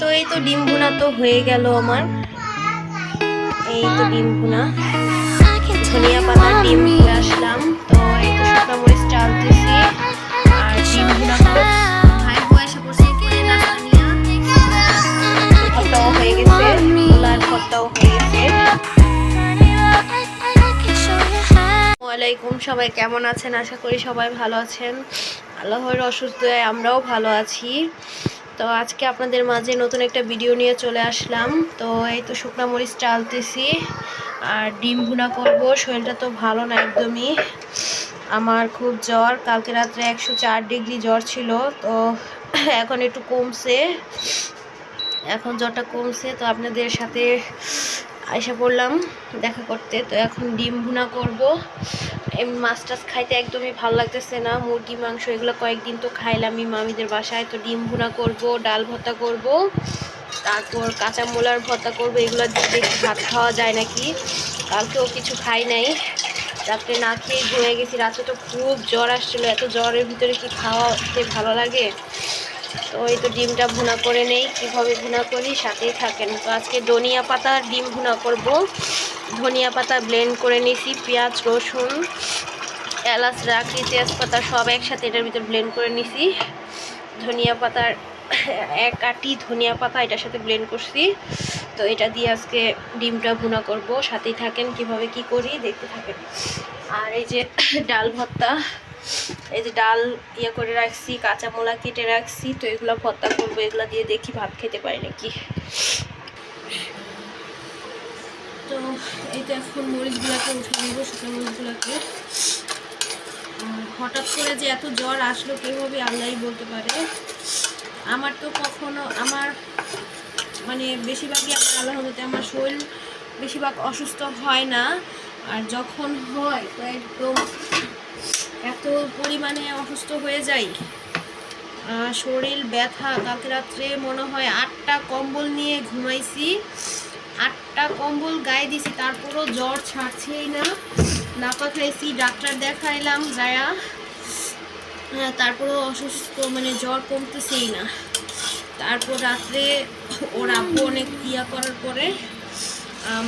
তো এই তো ডিম ভুনা তো হয়ে গেল আমার। এই তো ডিম ভুনা। ধনিয়া পাতা ডিম নিয়ে আসলাম। তো এই তো শুকনো মরিচ চালতেছি আর ডিম ভুনা ভাই ভর্তাও হয়ে গেছে ওলার ভর্তাও হয়ে গেছে। ওয়ালাইকুম সবাই কেমন আছেন? আশা করি সবাই ভালো আছেন। আল্লাহর অসুস্থ আমরাও ভালো আছি। তো আজকে আপনাদের মাঝে নতুন একটা ভিডিও নিয়ে চলে আসলাম। তো এই তো শুকনো মরিচ চালতেছি আর ডিম ভুনা করব। শরীরটা তো ভালো না একদমই। আমার খুব জ্বর। কালকে রাত্রে একশো চার ডিগ্রি জ্বর ছিল, তো এখন একটু কমছে। এখন জ্বরটা কমছে, তো আপনাদের সাথে আয়সা পড়লাম দেখা করতে। তো এখন ডিম ভুনা করব। এমনি মাছ টাছ খাইতে একদমই ভালো লাগতেছে না। মুরগি, মাংস এগুলো কয়েকদিন তো খাইলামই মামিদের বাসায়। তো ডিম ভুনা করব, ডাল ভর্তা করব, তারপর কাঁচা মোলার ভর্তা করব। এগুলো দিয়ে ভাত খাওয়া যায় নাকি? কালকেও কিছু খাই নাই। রাত্রে না খেয়ে ঘুমিয়ে গেছি। রাত্রে তো খুব জ্বর আসছিল। এত জ্বরের ভিতরে কি খাওয়াতে ভালো লাগে? তো এই তো ডিমটা ভুনা করে নেই, কীভাবে ভুনা করি সাথেই থাকেন। তো আজকে ধনিয়া পাতা ডিম ভুনা করব। ধনিয়া পাতা ব্লেন্ড করে নিয়েছি পেঁয়াজ, রসুন, এলাচ, রাখি, তেজপাতা সব একসাথে এটার ভিতর ব্লেন্ড করে নিছি। ধনিয়া পাতার এক আটি ধনিয়া পাতা এটার সাথে ব্লেন্ড করছি। তো এটা দিয়ে আজকে ডিমটা ভুনা করব। সাথেই থাকেন, কীভাবে কি করি দেখতে থাকেন। আর এই যে ডাল ভর্তা এই যে ডাল ইয়ে করে রাখছি কাঁচা মোলা কেটে রাখছি, তো এগুলো ভর্তা করব এগুলো দিয়ে দেখি ভাত খেতে পারি নাকি। তো তো এখন মরিচগুলোকে উঠে নেব, শুকনো মরিচগুলোকে। হঠাৎ করে যে এত জ্বর আসলো কীভাবে আল্লাহই বলতে পারে। আমার তো কখনো, আমার মানে বেশিরভাগই আমার আল্লাহ হতে আমার শরীর বেশিরভাগ অসুস্থ হয় না। আর যখন হয়, তো একদম এত পরিমাণে অসুস্থ হয়ে যাই। শরীর ব্যথা, কালকে রাত্রে মনে হয় আটটা কম্বল নিয়ে ঘুমাইছি। আটটা কম্বল গায়ে দিছি, তারপরও জ্বর ছাড়ছেই না। নাপা খাইছি, ডাক্তার দেখাইলাম, যায়া। তারপরেও অসুস্থ মানে জ্বর কমতেছেই না। তারপর রাত্রে ওর আব্বু অনেক ইয়া করার পরে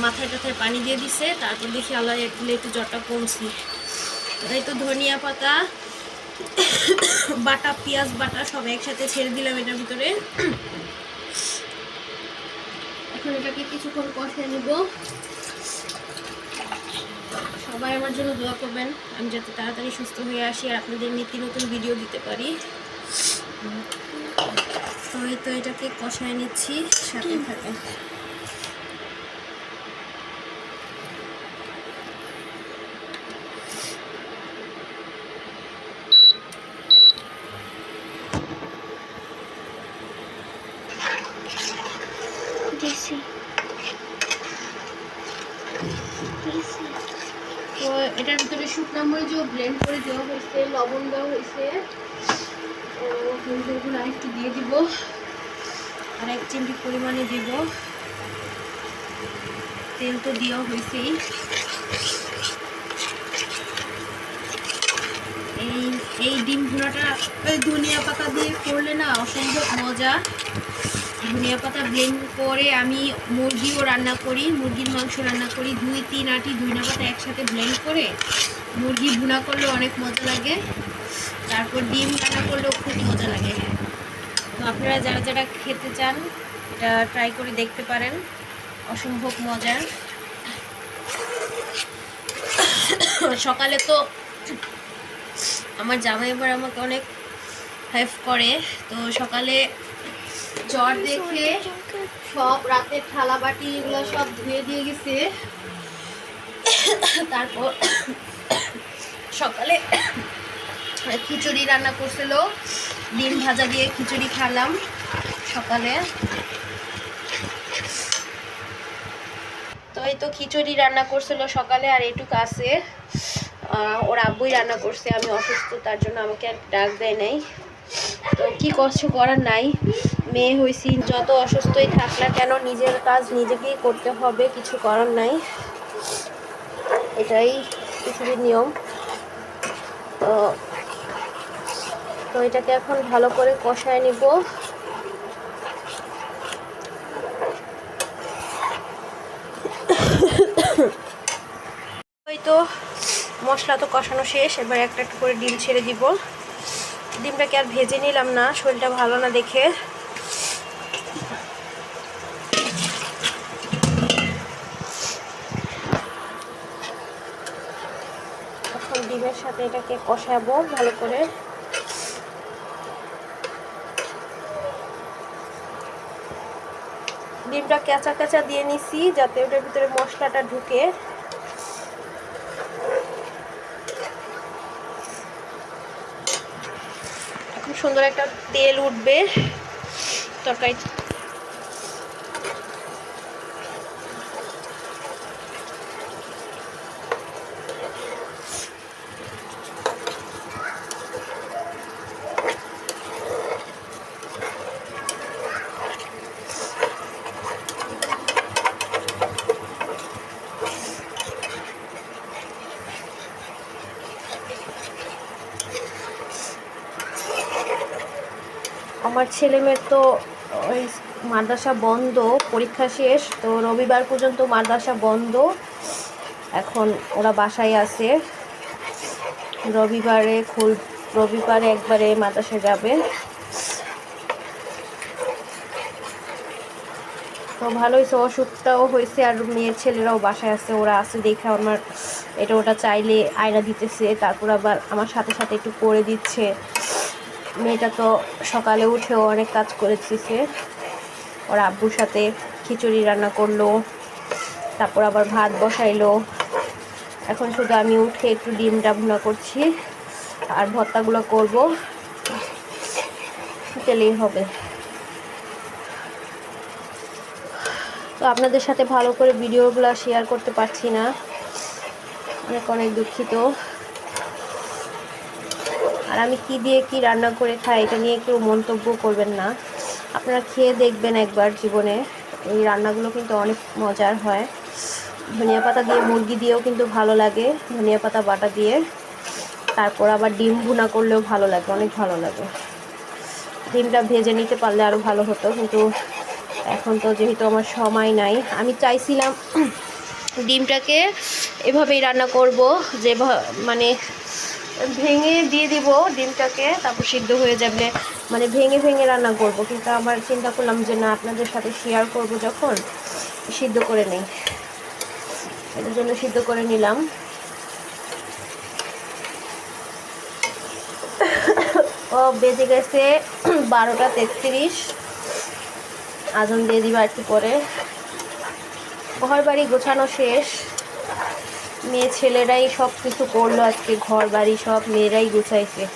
মাথায় টাথায় পানি দিয়ে দিছে। তারপর দেখি আল্লাহ একটু জ্বরটা কমছি। এই তো ধনিয়া পাতা, বাটা, পেঁয়াজ, বাটা সব একসাথে ছেড়ে দিলাম এটার ভিতরে। এখন এটাকে কিছুক্ষণ কষিয়ে নিব। সবাই আমার জন্য দোয়া করবেন, আমি যাতে তাড়াতাড়ি সুস্থ হয়ে আসি আর আপনাদের নিত্য নতুন ভিডিও দিতে পারি। তো এটাকে কষায় নিচ্ছি সাথে থাকেন। তো এটার ভিতরে শুকনো মরিচও ব্লেন্ড করে দেওয়া হয়েছে, লবণ দেওয়া হয়েছে। হলুদগুলো আরেকটু দিয়ে দিব, আর এক চিমটি পরিমাণে দিব। তেল তো দেওয়া হয়েছেই। এই এই ডিম ভুনাটা ধনিয়া পাতা দিয়ে করলে না অসম্ভব মজা। ধনিয়া পাতা ব্লেন্ড করে আমি মুরগিও রান্না করি, মুরগির মাংস রান্না করি। দুই, তিন আটি ধনিয়া পাতা একসাথে ব্লেন্ড করে মুরগি ভুনা করলে অনেক মজা লাগে। তারপর ডিম রান্না করলেও খুব মজা লাগে। তো আপনারা যারা যারা খেতে চান, এটা ট্রাই করে দেখতে পারেন। অসম্ভব মজার সকালে তো আমার জামাই এবার আমাকে অনেক হেল্প করে। তো সকালে জ্বর দেখে সব রাতের থালা বাটি এগুলো সব ধুয়ে দিয়ে গেছে। তারপর সকালে খিচুড়ি রান্না করছিল। ডিম ভাজা দিয়ে খিচুড়ি খেলাম সকালে। তো এই তো খিচুড়ি রান্না করছিল সকালে আর এটুকু আছে। ওর আব্বুই রান্না করছে, আমি অসুস্থ, তার জন্য আমাকে আর ডাক দেয় নাই। তো কি কষ্ট করার নাই। মেয়ে হয়েছি, যত অসুস্থই থাক না কেন নিজের কাজ নিজেকেই করতে হবে, কিছু করার নাই। এটাই পৃথিবীর নিয়ম। তো তো এটাকে এখন ভালো করে কষায় নিব। ওই তো, মশলা তো কষানো শেষ, এবার একটা একটা করে ডিম ছেড়ে দিব। ডিমটাকে আর ভেজে নিলাম না, শরীরটা ভালো না দেখে এখন ডিমের সাথে এটাকে কষাবো ভালো করে। ডিমটা কেঁচা কেঁচা দিয়ে নিছি যাতে ওটার ভিতরে মশলাটা ঢুকে। সুন্দর একটা তেল উঠবে তরকারি আমার ছেলে মেয়ের তো, ওই মাদ্রাসা বন্ধ, পরীক্ষা শেষ, তো রবিবার পর্যন্ত মাদ্রাসা বন্ধ। এখন ওরা বাসায় আছে। রবিবারে খুল, রবিবারে একবারে মাদ্রাসা যাবে। তো ভালোই হয়েছে, অসুখটাও হয়েছে, আর মেয়ের ছেলেরাও বাসায় আছে, ওরা আছে দেখে আমার, এটা ওটা চাইলে আয়না দিতেছে, তারপর আবার আমার সাথে সাথে একটু করে দিচ্ছে। মেয়েটা তো সকালে উঠেও অনেক কাজ করে দিছে ওর আব্বুর সাথে খিচুড়ি রান্না করল, তারপর আবার ভাত বসাইলো। এখন শুধু আমি উঠে একটু ডিমটা ভুনা করছি আর ভর্তাগুলো করব। তেলেই হবে। তো আপনাদের সাথে ভালো করে ভিডিওগুলো শেয়ার করতে পারছি না। অনেক অনেক দুঃখিত। আর আমি কি দিয়ে কি রান্না করে খাই, এটা নিয়ে কেউ মন্তব্য করবেন না। আপনারা খেয়ে দেখবেন একবার জীবনে। এই রান্নাগুলো কিন্তু অনেক মজার হয়। ধনিয়া পাতা দিয়ে, মুরগি দিয়েও কিন্তু ভালো লাগে, ধনিয়া পাতা, বাটা দিয়ে। তারপর আবার ডিম ভুনা করলেও ভালো লাগে, অনেক ভালো লাগে। ডিমটা ভেজে নিতে পারলে আরও ভালো হতো, কিন্তু এখন তো যেহেতু আমার সময় নাই, আমি চাইছিলাম ডিমটাকে এভাবেই রান্না করব যে মানে ভেঙে দিয়ে দিব ডিমটাকে, তারপর সিদ্ধ হয়ে যাবে। মানে ভেঙে ভেঙে রান্না করব, কিন্তু আমার চিন্তা করলাম যে না, আপনাদের সাথে শেয়ার করব যখন, সিদ্ধ করে নেই। এটার জন্য সিদ্ধ করে নিলাম। ও, বেজে গেছে বারোটা তেত্রিশ। আজন দিয়ে দিবা একটু পরে। ঘর বাড়ি গোছানো শেষ। মেয়ে ছেলেরাই সব কিছু করল আজকে, ঘর বাড়ি সব মেয়েরাই গুছাইছে।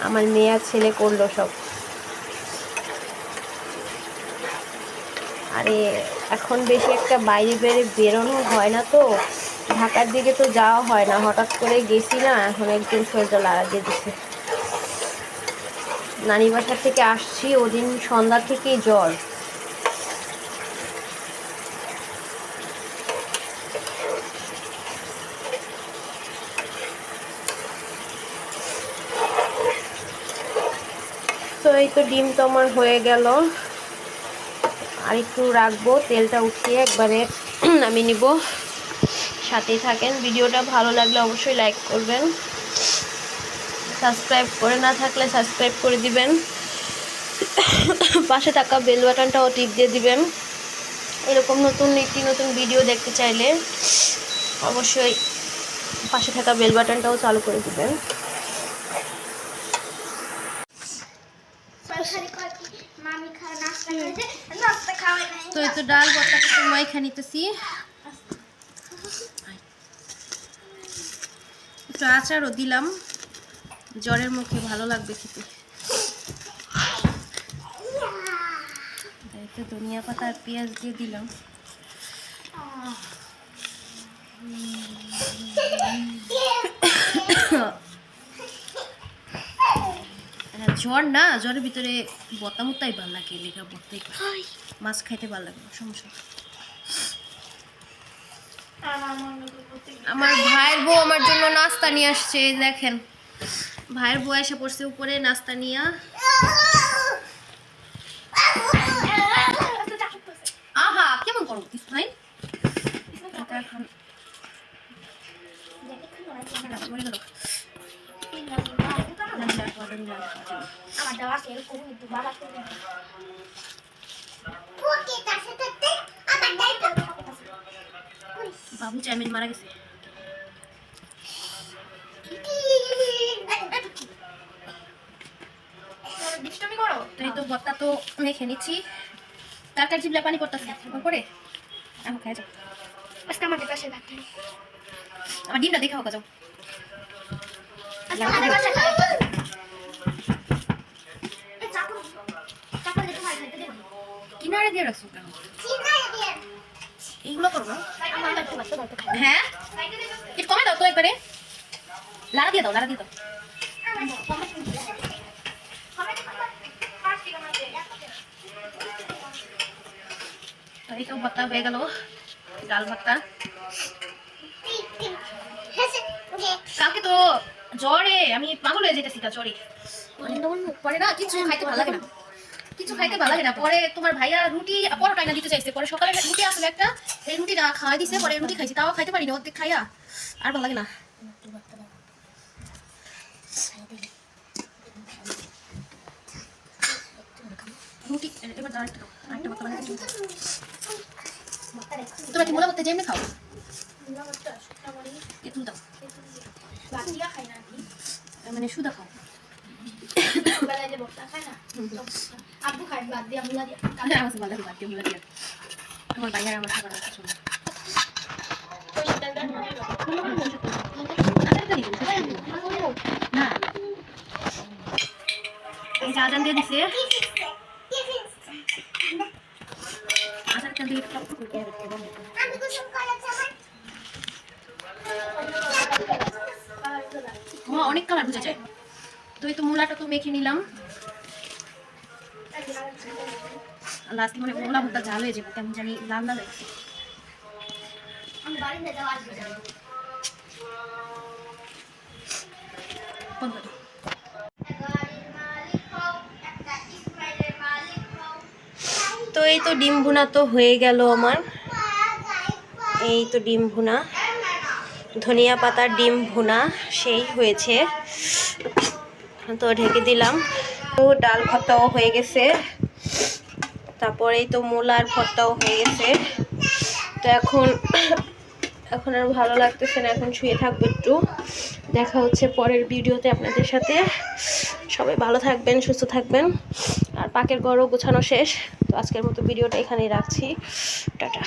আমার মেয়ে আর ছেলে করল সব। আরে, এখন বেশি একটা বাইরে বেরে বেরোনো হয় না তো। ঢাকার দিকে তো যাওয়া হয় না। হঠাৎ করে গেছি না, এখন একদিন শরীরটা লাগিয়ে দিছে। নানি বাসার থেকে আসছি, ওদিন সন্ধ্যা থেকেই জ্বর। এই তো ডিম তো আমার হয়ে গেল। আর একটু রাখব, তেলটা উঠিয়ে একবারে আমি নিব। সাথেই থাকেন। ভিডিওটা ভালো লাগলে অবশ্যই লাইক করবেন। সাবস্ক্রাইব করে না থাকলে সাবস্ক্রাইব করে দিবেন। পাশে থাকা বেল বাটনটাও টিপ দিয়ে দিবেন। এরকম নতুন একটি নতুন ভিডিও দেখতে চাইলে অবশ্যই পাশে থাকা বেল বাটনটাও চালু করে দিবেন মামি খাওয়া নাস্তা খাইছে নাস্তা খাওয়াই নাই তো এই তো ডাল ভর্তাটা সময় খা নিতেছি। একটু আচারও দিলাম। জ্বরের মুখে ভালো লাগবে খেতে। তো ধনিয়া পাতা আর পেঁয়াজ দিয়ে দিলাম। জ্বর না জ্বরের ভিতরে বতা মুতাই ভালো লাগে লেখা পড়তে মাছ খাইতে ভালো লাগে সমস্যা আমার ভাইয়ের বউ আমার জন্য নাস্তা নিয়ে আসছে দেখেন। ভাইয়ের বউ এসে পড়ছে উপরে নাস্তা নিয়ে। এরকম বাবা চাইমিন মারা গেছে। তো এই তো মেখে নিচ্ছি। তরকারি চিবলে পানি পড়তেছে? করে খাই যাও। আজকে আমাদের পাশে আমার ডিমটা দেখে হোক যাও। আজকে আমাদের পাশে কিনারে দিয়ে রাখছো কেন এইগুলো করব হ্যাঁ একটু কমে দাও তো একবারে লাড়া দিয়ে দাও লাড়া দিয়ে দাও এই তো ভর্তা হয়ে গেল ডাল ভর্তা কালকে তো জ্বরে আমি পাগল হয়ে যেতেছি তা জ্বরে পরে না কিছু খাইতে ভালো লাগে না কিছু খাইতে ভালো লাগে না। পরে তোমার ভাইয়া রুটি পরোটা না দিতে চাইছে। পরে সকালে রুটি আসলে একটা এই রুটিটা খাওয়াই দিছে পরে রুটি খাইছি তাও খাইতে পারি না অর্ধেক খাইয়া আর ভালো লাগে না। রুটি এবার। তোমরা কি করতে যেমনি খাও? মানে সুদা খাও। আব্বু খাই বাদ দিয়া মুলা দিয়া আমার কাছে ভালো লাগে বাকি মূলা দিয়ে আমার না যে আজান দিয়ে আজানটা দিয়ে টপ করে রাখতে হবে। আমি গোসল করেছি আমার মা অনেক কালার বোঝা যায় তো এই তো মূলাটা তো মেখে নিলাম। লাস্টে মানে মূলা ভর্তা ঝাল হয়ে যাবে কেমন জানি লাল লাল হয়েছে তো এই তো ডিম ভুনা তো হয়ে গেল আমার। এই তো ডিম ভুনা। ধনিয়া পাতার ডিম ভুনা, সেই হয়েছে। তো ঢেকে দিলাম। তো ডাল ভর্তাও হয়ে গেছে। তারপরে এই তো মূলার ভর্তাও হয়ে গেছে। তো এখন এখন আর ভালো লাগতেছে না, এখন শুয়ে থাকব একটু। দেখা হচ্ছে পরের ভিডিওতে আপনাদের সাথে। সবাই ভালো থাকবেন, সুস্থ থাকবেন। আর পাকের ঘরও গোছানো শেষ। তো আজকের মতো ভিডিওটা এখানেই রাখছি। টাটা।